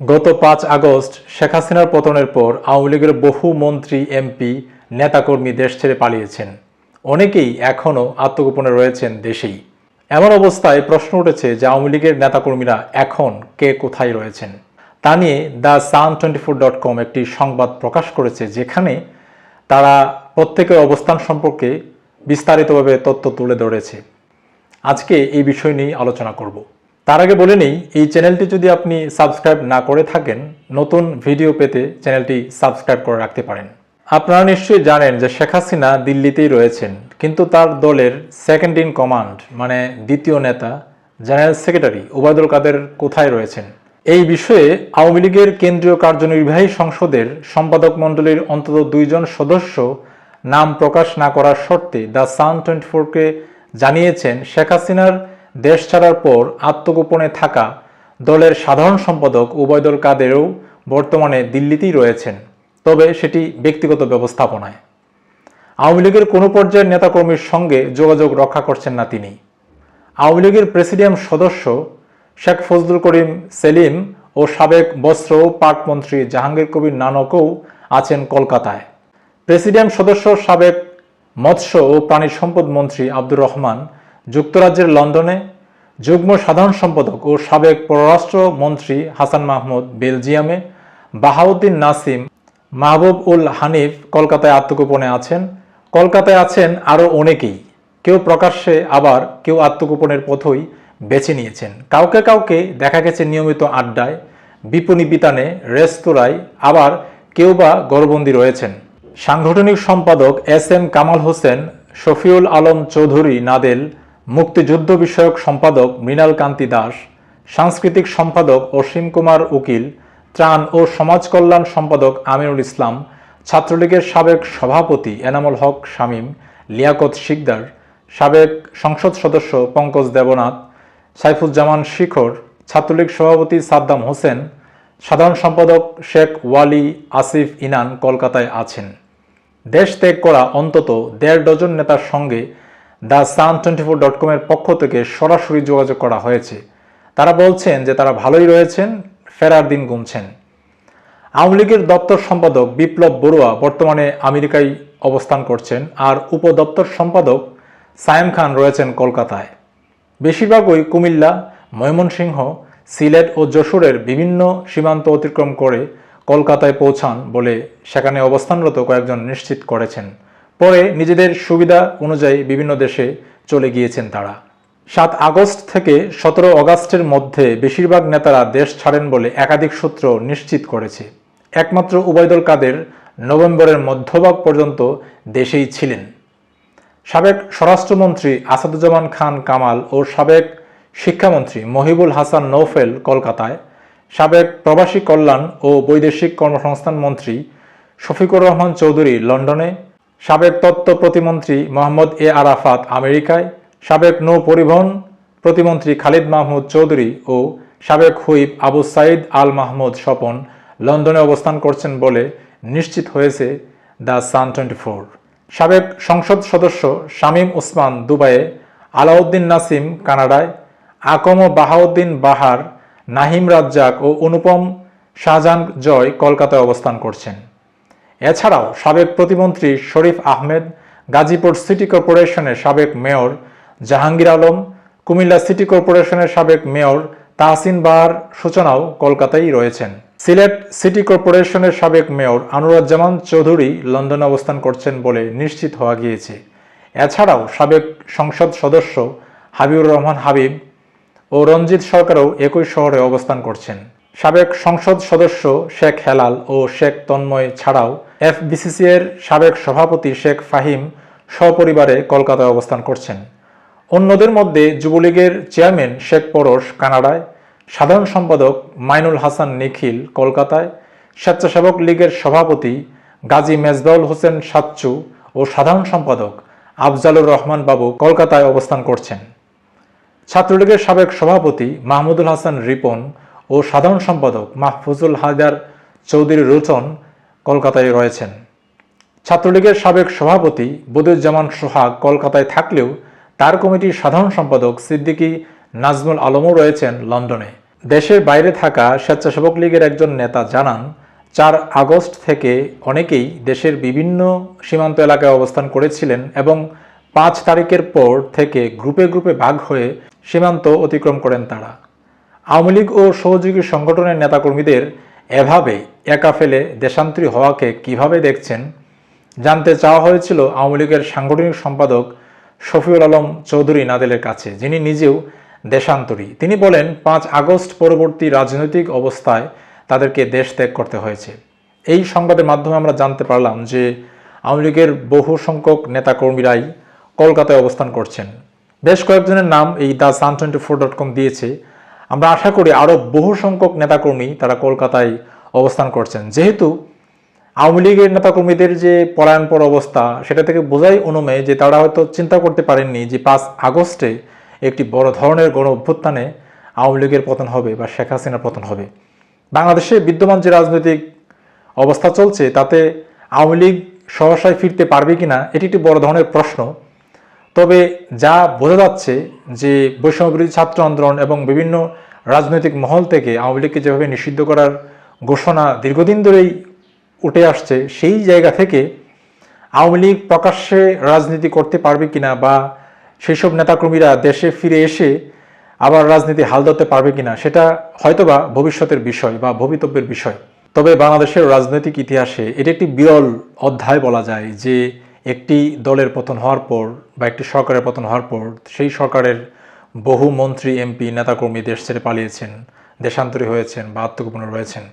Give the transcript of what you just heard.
গত পাঁচ আগস্ট শেখ হাসিনার পতনের পর আওয়ামী লীগের বহু মন্ত্রী, এমপি, নেতাকর্মী দেশ ছেড়ে পালিয়েছেন। অনেকেই এখনও আত্মগোপনে রয়েছেন দেশেই। এমন অবস্থায় প্রশ্ন উঠেছে যে আওয়ামী লীগের নেতাকর্মীরা এখন কে কোথায় রয়েছেন? তা নিয়ে the sun twenty four dot com একটি সংবাদ প্রকাশ করেছে যেখানে তারা প্রত্যেকের অবস্থান সম্পর্কে বিস্তারিতভাবে তথ্য তুলে ধরেছে। আজকে এই বিষয় নিয়ে আলোচনা করব। তার আগে বলে নেই, এই চ্যানেলটি যদি আপনি সাবস্ক্রাইব না করে থাকেন, নতুন ভিডিও পেতে চ্যানেলটি সাবস্ক্রাইব করে রাখতে পারেন। আপনারা নিশ্চয়ই জানেন যে শেখ হাসিনা দিল্লিতেই রয়েছেন, কিন্তু তার দলের সেকেন্ড ইন কমান্ড মানে দ্বিতীয় নেতা জেনারেল সেক্রেটারি ওবায়দুল কাদের কোথায় রয়েছেন? এই বিষয়ে আওয়ামী লীগের কেন্দ্রীয় কার্যনির্বাহী সংসদের সম্পাদক মণ্ডলীর অন্তত দুইজন সদস্য নাম প্রকাশ না করার শর্তে দ্য সান টোয়েন্টি ফোরকে জানিয়েছেন শেখ হাসিনার দেশ ছাড়ার পর আত্মগোপনে থাকা দলের সাধারণ সম্পাদক উবায়দুল কাদেরও বর্তমানে দিল্লিতেই রয়েছেন, তবে সেটি ব্যক্তিগত ব্যবস্থাপনায়। আওয়ামী লীগের কোনো পর্যায়ের নেতাকর্মীর সঙ্গে যোগাযোগ রক্ষা করছেন না তিনি। আওয়ামী লীগের প্রেসিডিয়াম সদস্য শেখ ফজলুল করিম সেলিম ও সাবেক বস্ত্র ও পাট মন্ত্রী জাহাঙ্গীর কবির নানকও আছেন কলকাতায়। প্রেসিডিয়াম সদস্য সাবেক মৎস্য ও প্রাণী সম্পদ মন্ত্রী আব্দুর রহমান যুক্তরাজ্যের লন্ডনে যুগ্ম সাধারণ সম্পাদক ও সাবেক পররাষ্ট্র মন্ত্রী হাসান মাহমুদ বেলজিয়ামে বাহাউদ্দিন নাসিম, মাহবুব উল হানিফ কলকাতায় আত্মগোপনে আছেন। কলকাতায় আছেন আরও অনেকেই। কেউ প্রকাশ্যে আবার, কেউ আত্মগোপনের পথই বেছে নিয়েছেন। কাউকে কাউকে দেখা গেছে নিয়মিত আড্ডায়, বিপণী বিতানে, রেস্তোরাঁয়, আবার কেউ বা গড়বন্দি রয়েছেন। সাংগঠনিক সম্পাদক এস এম কামাল হোসেন, শফিউল আলম চৌধুরী নাদেল মুক্তিযুদ্ধ বিষয়ক সম্পাদক মৃণাল কান্তি দাস, সাংস্কৃতিক সম্পাদক অসীম কুমার উকিল, ত্রাণ ও সমাজ কল্যাণ সম্পাদক আমিরুল ইসলাম, ছাত্রলীগের সাবেক সভাপতি এনামুল হক শামীম, লিয়াকত শিকদার, সাবেক সংসদ সদস্য পঙ্কজ দেবনাথ, সাইফুজ্জামান শিখর, ছাত্রলীগ সভাপতি সাদ্দাম হোসেন, সাধারণ সম্পাদক শেখ ওয়ালি আসিফ ইনান কলকাতায় আছেন। দেশ ত্যাগ করা অন্তত দেড় ডজন নেতার সঙ্গে the sun twenty four dot কমের পক্ষ থেকে সরাসরি যোগাযোগ করা হয়েছে। তারা বলছেন যে তারা ভালোই রয়েছেন, ফেরার দিন গুনছেন। আওয়ামী লীগের দপ্তর সম্পাদক বিপ্লব বড়ুয়া বর্তমানে আমেরিকায় অবস্থান করছেন আর উপদপ্তর সম্পাদক সায়েম খান রয়েছেন কলকাতায়। বেশিরভাগই কুমিল্লা, ময়মনসিংহ, সিলেট ও যশোরের বিভিন্ন সীমান্ত অতিক্রম করে কলকাতায় পৌঁছান বলে সেখানে অবস্থানরত কয়েকজন নিশ্চিত করেছেন। পরে নিজেদের সুবিধা অনুযায়ী বিভিন্ন দেশে চলে গিয়েছেন তারা। সাত আগস্ট থেকে সতেরো অগাস্টের মধ্যে বেশিরভাগ নেতারা দেশ ছাড়েন বলে একাধিক সূত্র নিশ্চিত করেছে। একমাত্র উবায়দুল কাদের নভেম্বরের মধ্যভাগ পর্যন্ত দেশেই ছিলেন। সাবেক স্বরাষ্ট্রমন্ত্রী আসাদুজ্জামান খান কামাল ও সাবেক শিক্ষামন্ত্রী মহিবুল হাসান নৌফেল কলকাতায়, সাবেক প্রবাসী কল্যাণ ও বৈদেশিক কর্মসংস্থান মন্ত্রী শফিকুর রহমান চৌধুরী লন্ডনে সাবেক তত্ত্ব প্রতিমন্ত্রী মোহাম্মদ এ আরাফাত আমেরিকায়, সাবেক নৌ পরিবহন প্রতিমন্ত্রী খালিদ মাহমুদ চৌধুরী ও সাবেক হুইপ আবু সাইদ আল মাহমুদ স্বপন লন্ডনে অবস্থান করছেন বলে নিশ্চিত হয়েছে দ্য সান টোয়েন্টি ফোর সাবেক সংসদ সদস্য শামীম ওসমান দুবাইয়ে আলাউদ্দিন নাসিম কানাডায়, আকম ও বাহাউদ্দিন বাহার, নাহিম রাজ্জাক ও অনুপম শাহজাহান জয় কলকাতায় অবস্থান করছেন। এছাড়াও সাবেক প্রতিমন্ত্রী শরীফ আহমেদ, গাজীপুর সিটি কর্পোরেশনের সাবেক মেয়র জাহাঙ্গীর আলম, কুমিল্লা সিটি কর্পোরেশনের সাবেক মেয়র তাহসিন বাহার সূচনাও কলকাতায় রয়েছেন। সিলেট সিটি কর্পোরেশনের সাবেক মেয়র আনুরাজ্জামান চৌধুরী লন্ডনে অবস্থান করছেন বলে নিশ্চিত হওয়া গিয়েছে। এছাড়াও সাবেক সংসদ সদস্য হাবিবুর রহমান হাবিব ও রঞ্জিত সরকারও একই শহরে অবস্থান করছেন। সাবেক সংসদ সদস্য শেখ হেলাল ও শেখ তন্ময় ছাড়াও এফবিসিসি এর সাবেক সভাপতি শেখ ফাহিম সপরিবারে কলকাতায় অবস্থান করছেন। অন্যদের মধ্যে যুবলীগের চেয়ারম্যান শেখ পরশ কানাডায়, সাধারণ সম্পাদক মাইনুল হাসান নিখিল কলকাতায়, স্বেচ্ছাসেবক লীগের সভাপতি গাজী মেজবাউল হোসেন সাচ্চু ও সাধারণ সম্পাদক আফজালুর রহমান বাবু কলকাতায় অবস্থান করছেন। ছাত্রলীগের সাবেক সভাপতি মাহমুদুল হাসান রিপন ও সাধারণ সম্পাদক মাহফুজুল হায়দার চৌধুরী রোচন কলকাতায় রয়েছেন। ছাত্রলীগের সাবেক সভাপতি বদুজ্জামান সোহাগ কলকাতায় থাকলেও তার কমিটির সাধারণ সম্পাদক সিদ্দিকী নাজমুল আলমও রয়েছেন লন্ডনে। দেশের বাইরে থাকা স্বেচ্ছাসেবক লীগের একজন নেতা জানান, চার আগস্ট থেকে অনেকেই দেশের বিভিন্ন সীমান্ত এলাকায় অবস্থান করেছিলেন এবং পাঁচ তারিখের পর থেকে গ্রুপে গ্রুপে ভাগ হয়ে সীমান্ত অতিক্রম করেন তারা। আওয়ামী লীগ ও সহযোগী সংগঠনের নেতাকর্মীদের এভাবে একা ফেলে দেশান্তরী হওয়াকে কীভাবে দেখছেন? জানতে চাওয়া হয়েছিল আওয়ামী লীগের সাংগঠনিক সম্পাদক শফিউল আলম চৌধুরী নাদেলের কাছে, যিনি নিজেও দেশান্তরী। তিনি বলেন, পাঁচ আগস্ট পরবর্তী রাজনৈতিক অবস্থায় তাদেরকে দেশ ত্যাগ করতে হয়েছে। এই সংবাদের মাধ্যমে আমরা জানতে পারলাম যে আওয়ামী লীগের বহু সংখ্যক নেতাকর্মীরাই কলকাতায় অবস্থান করছেন। বেশ কয়েকজনের নাম এই the sun twenty four dot com দিয়েছে। আমরা আশা করি আরও বহু সংখ্যক নেতাকর্মী তারা কলকাতায় অবস্থান করছেন। যেহেতু আওয়ামী লীগের নেতাকর্মীদের যে পলায়নপর অবস্থা, সেটা থেকে বোঝাই অনুমেয় যে তারা হয়তো চিন্তা করতে পারেননি যে পাঁচ আগস্টে একটি বড় ধরনের গণ অভ্যুত্থানে আওয়ামী লীগের পতন হবে বা শেখ হাসিনার পতন হবে। বাংলাদেশে বিদ্যমান যে রাজনৈতিক অবস্থা চলছে, তাতে আওয়ামী লীগ সহসায় ফিরতে পারবে কিনা, এটি একটি বড় ধরনের প্রশ্ন। তবে যা বোঝা যাচ্ছে যে বৈষম্যবিরোধী ছাত্র আন্দোলন এবং বিভিন্ন রাজনৈতিক মহল থেকে আওয়ামী লীগকে যেভাবে নিষিদ্ধ করার ঘোষণা দীর্ঘদিন ধরেই উঠে আসছে, সেই জায়গা থেকে আওয়ামী লীগ প্রকাশ্যে রাজনীতি করতে পারবে কিনা বা সেই সব নেতাকর্মীরা দেশে ফিরে এসে আবার রাজনীতি হাল ধরতে পারবে কিনা, সেটা হয়তোবা ভবিষ্যতের বিষয় বা ভবিতব্যের বিষয়। তবে বাংলাদেশের রাজনৈতিক ইতিহাসে এটি একটি বিরল অধ্যায় বলা যায় যে একটি দলের পতন হওয়ার পর বা একটি সরকারের পতন হওয়ার পর সেই সরকারের বহু মন্ত্রী, এমপি, নেতাকর্মী দেশ ছেড়ে পালিয়েছেন, দেশান্তরী হয়েছেন বা আত্মগোপনে রয়েছেন।